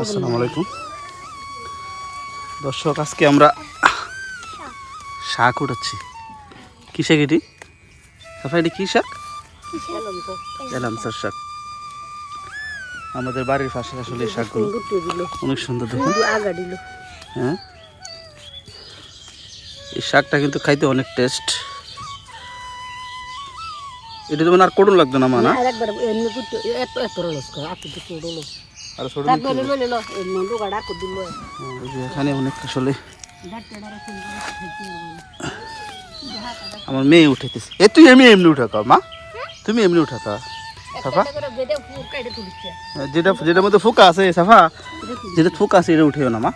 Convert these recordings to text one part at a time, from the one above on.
আসসালামু আলাইকুম। দর্শক আজকে আমরা শাক উঠাচ্ছি। কি শাক এটি? সাফা এটি কি শাক? এলামসার শাক। আমাদের বাড়ির পাশে আসলে এই শাকগুলো। অনেক সুন্দর দেখুন। হ্যাঁ। এই শাকটা কিন্তু খাইতে অনেক টেস্ট। এটা তো মানে আর কোটন লাগতো না মা না? আর ছোট এই যে এখানে অনেক আসলে আমার মেয়ে উঠেতেছে এ তুই এমনি এমনি উঠা কর মা। তুমি এমনি উঠা কর। সাফা? যেটা যেটার মধ্যে ফোকা আছে সাফা যেটা ফোকা আছে এটা উঠেও না মা।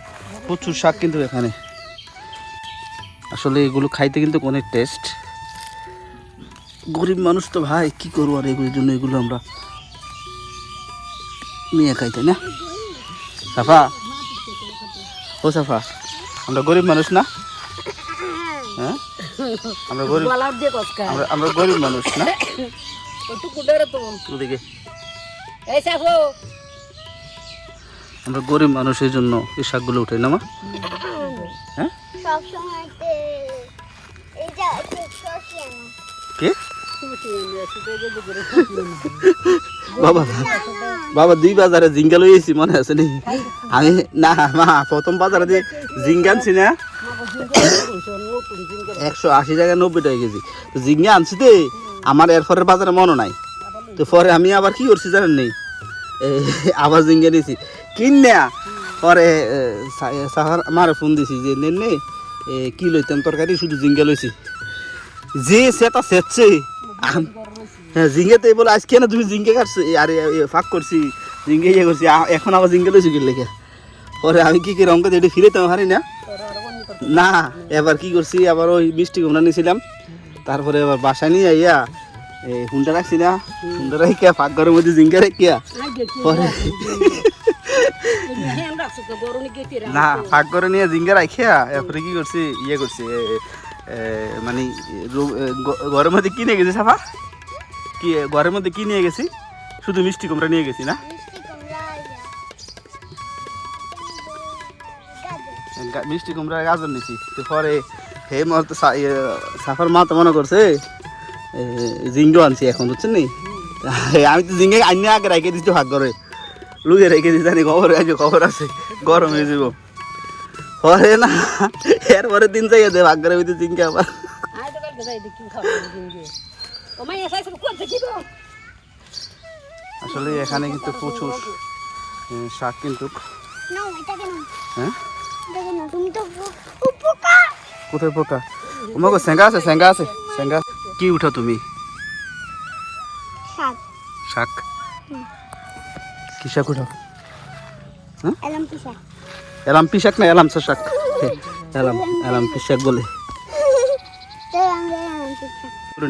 প্রচুর শাক কিন্তু এখানে। আসলে এগুলো খাইতে কিন্তু অনেক টেস্ট গরিব মানুষ তো ভাই কি করব আর এগুলোর জন্য এগুলো আমরা নিয়ে খাই তাই না? সাফা? ও সাফা আমরা গরিব মানুষ না? হ্যাঁ? আমরা গরিব আমরা আমরা গরিব মানুষ না? ওদিকে। আমরা গরিব মানুষ এই জন্য এই শাকগুলো উঠে না মা? হ্যাঁ? কে? বাবা দুই বাজারে জিঙ্গা লইয়েছি মনে আছে নি আমি, না, মা, প্রথম বাজারে যে জিঙ্গা আনছি না, একশো আশি টাকা নব্বই টাকা কেজি। তো জিঙ্গা আনছি তে, আমার এরপরের বাজারে মনে নাই। তো পরে আমি আবার কি করছি জানেন নেই আবার জিঙ্গা নিয়েছি কিন নেয়া পরে সাহার মারে ফোন দিছি যে নেন নে কি লইতাম তরকারি? শুধু জিঙ্গা লইছি। যে সেটা সেচ্ছে হ্যাঁ জিঙ্গেতে বলে আজকে না তুমি জিঙ্গে কাটছো? আরে ফাঁক করছি জিঙ্গে ইয়ে করছি এখন আবার জিঙ্গে লইছি লেগে? পরে আমি কি কি রঙকে এটা ফিরে তো হারি না। না এবার কি করছি আবার ওই মিষ্টি কুমড়া নিয়েছিলাম তারপরে আবার বাসায় নিয়ে আইয়া এই হুন্ডা রাখছি না। হুন্ডা রাখিয়া ফাঁক ঘরের মধ্যে জিঙ্গা রাখিয়া পরে না ফাঁক করে নিয়ে জিঙ্গা রাখিয়া এরপরে কি করছি ইয়ে করছি মানে ঘরের মধ্যে কি নিয়ে গেছি সাফা কি ঘরের মধ্যে কি নিয়ে গেছি শুধু মিষ্টি কুমড়া নিয়ে গেছি না? মিষ্টি কুমড়া গাজর। গা- মিষ্টি কুমড়া গাজর নিছি তো পরে হে মত সাফার মা তো মনে করছে জিঙ্গো আনছি এখন বুঝছেন নি? আমি তো জিঙ্গে আইনে আগে রেখে দিচ্ছি ভাগ করে লুয়ে রেখে দিচ্ছি জানি খবর আছে খবর আছে গরম হয়ে যাব। পরে না এরপরে দিন যাই দে ভাগ করে হইতে আবার। আসলে এখানে কিন্তু প্রচুর শাক কিন্তু। নাও এটা কেন? হ্যাঁ? এটা কেন? তুমি তো উপ- উপকার। কোথায় পোকা? তোমাকে স্যাঙ্গা আছে স্যাঙ্গা আছে স্যাঙ্গা কি উঠো তুমি? শাক। শাক? কি শাক উঠো? এলাম কি শাক? এলাম পি শাক না, এলাম শাক এলাম এলাম পি শাক বলে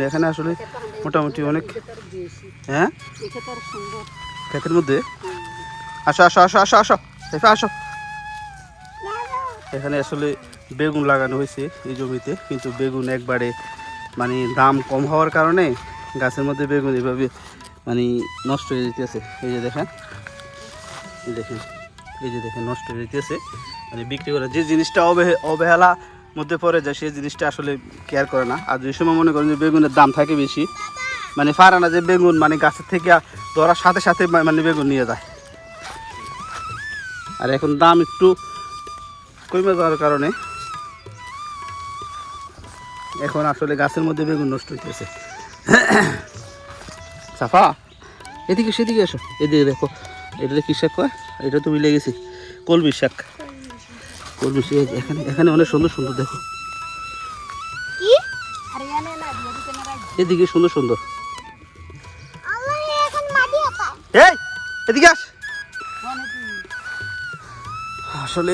এখানে আসলে মোটামুটি অনেক হ্যাঁ? ক্ষেতের মধ্যে? আসো আসো আসো আসো আসো, এফে আসো। এখানে আসলে বেগুন লাগানো হয়েছে এই জমিতে, কিন্তু বেগুন একবারে মানে দাম কম হওয়ার কারণে গাছের মধ্যে বেগুন এভাবে মানে নষ্ট হয়ে যেতেছে। এই যে দেখেন দেখেন। এই যে দেখেন নষ্ট হয়ে যেতেছে মানে বিক্রি করে যে জিনিসটা অবহে অবহেলা মধ্যে পড়ে যায় সেই জিনিসটা আসলে কেয়ার করে না। আর যে সময় মনে করেন যে বেগুনের দাম থাকে বেশি মানে পারে না যে বেগুন মানে গাছের থেকে ধরার সাথে সাথে মানে বেগুন নিয়ে যায়। আর এখন দাম একটু কমে যাওয়ার কারণে এখন আসলে গাছের মধ্যে বেগুন নষ্ট হইতেছে। সাফা এদিকে সেদিকে এসো। এদিকে দেখো, এটা কি কয় এটা তো মিলে গেছি। কলমি শাক। কলমি শাক এখানে এখানে অনেক সুন্দর সুন্দর দেখো। এদিকে সুন্দর সুন্দর। এই এদিকে আস। আসলে